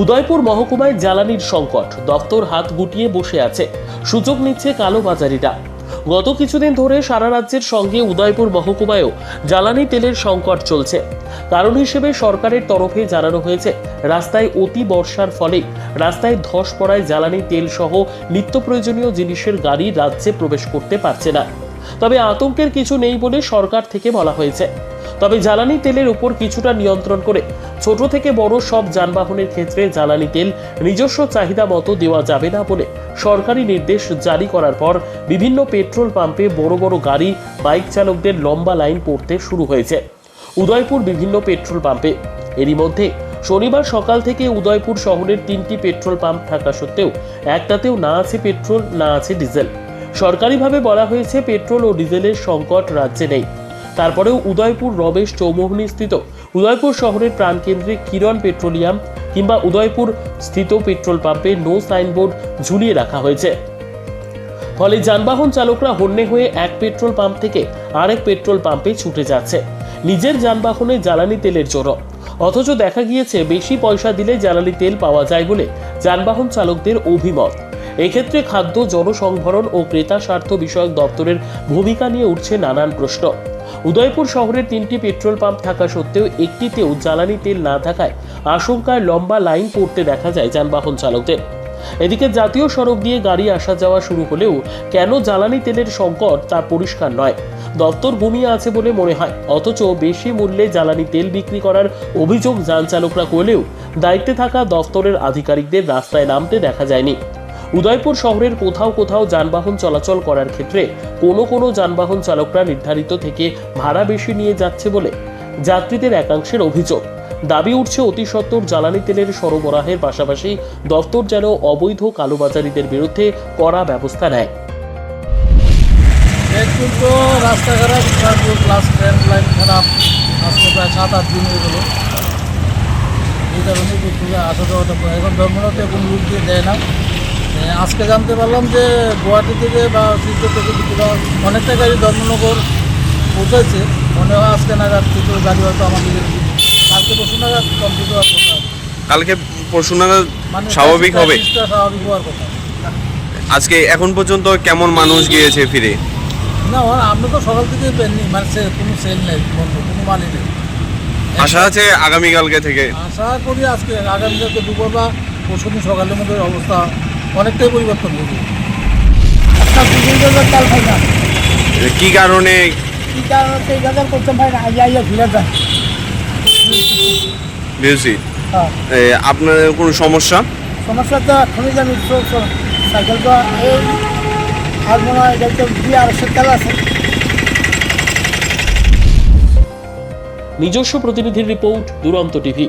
উদয়পুর মহকুমায় জ্বালানির সংকট, দপ্তর হাত গুটিয়ে বসে আছে, সুযোগ নিচ্ছে কালোবাজারিরা গত কিছুদিন ধরে সারা রাজ্যের সঙ্গে উদয়পুর মহকুমায়ও জ্বালানি তেলের সংকট চলছে। কারণ হিসেবে সরকারের তরফে জানানো হয়েছে, রাস্তায় অতি বর্ষার ফলে রাস্তায় ধস পড়ায় জ্বালানি তেল সহ নিত্য প্রয়োজনীয় জিনিসের গাড়ি রাজ্যে প্রবেশ করতে পারছে না। তবে আতঙ্কের কিছু নেই বলে সরকার থেকে বলা হয়েছে। তবে জ্বালানি তেলের উপর কিছুটা নিয়ন্ত্রণ করে ছোট থেকে বড় সব যানবাহনের ক্ষেত্রে জ্বালানি তেল নিজস্ব চাহিদা মতো দেওয়া যাবে না বলে সরকারি নির্দেশ জারি করার পর বিভিন্ন পেট্রোল পাম্পে বড় বড় গাড়ি, বাইক চালকদের লম্বা লাইন পড়তে শুরু হয়েছে। উদয়পুর বিভিন্ন পেট্রোল পাম্পে। এরই মধ্যে শনিবার সকাল থেকে উদয়পুর শহরের তিনটি পেট্রোল পাম্প থাকা সত্ত্বেও একটাতেও না আছে পেট্রোল, না আছে ডিজেল। সরকারিভাবে বলা হয়েছে পেট্রোল ও ডিজেলের সংকট রাজ্যে নেই। তারপরেও উদয়পুর রমেশ চৌমোহনী স্থিত। উদয়পুর শহরের প্রাণকেন্দ্রে কিরণ পেট্রোলিয়াম কিংবা উদয়পুর স্থিত পেট্রোল পাম্পে নো সাইনবোর্ড ঝুলিয়ে রাখা হয়েছে। ফলে যানবাহন চালকরা হন্যে হয়ে এক পেট্রোল পাম্প থেকে আরেক পেট্রোল পাম্পে ছুটে যাচ্ছে। নিজের যানবাহনে জ্বালানি তেলের জন্য অথচ দেখা গিয়েছে বেশি পয়সা দিলে জ্বালানি তেল পাওয়া যায় বলে যানবাহন চালকদের অভিমত। এক্ষেত্রে খাদ্য, জনসংভরণ ও ক্রেতা স্বার্থ বিষয়ক দপ্তরের ভূমিকা নিয়ে উঠছে নানান প্রশ্ন। উদয়পুর শহরে তিনটি পেট্রোল পাম্প থাকা সত্ত্বেও একটিতেও জ্বালানি তেল না থাকায় আশঙ্কায় লম্বা লাইন পড়তে দেখা যায় যানবাহন চালকদের। এদিকে জাতীয় সড়ক দিয়ে গাড়ি আসা যাওয়া শুরু হলেও কেন জ্বালানি তেলের সংকট তা পরিষ্কার নয়। দপ্তর ঘুমিয়ে আছে বলে মনে হয়, অথচ বেশি মূল্যে জ্বালানি তেল বিক্রি করার অভিযোগ যান চালকরা করলেও দায়িত্বে থাকা দপ্তরের আধিকারিকদের রাস্তায় নামতে দেখা যায়নি। উদয়পুর শহরের কোথাও কোথাও যানবাহন চলাচল করার ক্ষেত্রে কোনো কোনো যানবাহন চালকরা নির্ধারিত থেকে ভাড়া বেশি নিয়ে যাচ্ছে বলে যাত্রীদের একাংশের অভিযোগ। দাবি উঠছে অতি সত্বর জ্বালানি তেলের সরবরাহের পাশাপাশি দপ্তর যেন অবৈধ কালোবাজারিদের বিরুদ্ধে কড়া ব্যবস্থা নেয়। একটু তো রাস্তা খারাপ তারপর ক্লাস ট্রেন লাইন সাত, আট এখন দিয়ে দেয় না। আজকে জানতে পারলাম যে গুয়াহাটি থেকে বা শিলচর থেকে কিছুটা অনেকটা গাড়ি ধর্মনগর পৌঁছাচ্ছে মনে হয় আজকে নাগাদ কিছু গাড়ি হয়তো আমাদের কালকে পরশু নাগাদ কমপ্লিট হওয়ার কথা। কালকে পরশু নাগাদ মানে স্বাভাবিক হবে। স্বাভাবিক হওয়ার কথা। আজকে এখন পর্যন্ত কেমন মানুষ গিয়েছে ফিরে? না আমরা তো সকাল থেকে পেননি। মানে কোনো সেল নেই বন্ধ কোনো মানি নেই। আশা আছে আগামীকালকে থেকে? আশা করি আজকে আগামীকালকে দুপুর বা পরশু সকালের মধ্যে অবস্থা অনেকটাই পরিবর্তন একটা চাল খাই না। কি কারণে? কি কারণে সেই বাজার করতে পারি না আইয়া আইয়া ঘুরে যায়। বিউসি হ্যাঁ। আপনার কোনো সমস্যা? সমস্যা তো এখনই জানি তো তো সাইকেল তো এই আর মনে হয় এটা তো আড়াইশো তেল আছে। নিজস্ব প্রতিনিধির রিপোর্ট দুরন্ত টিভি।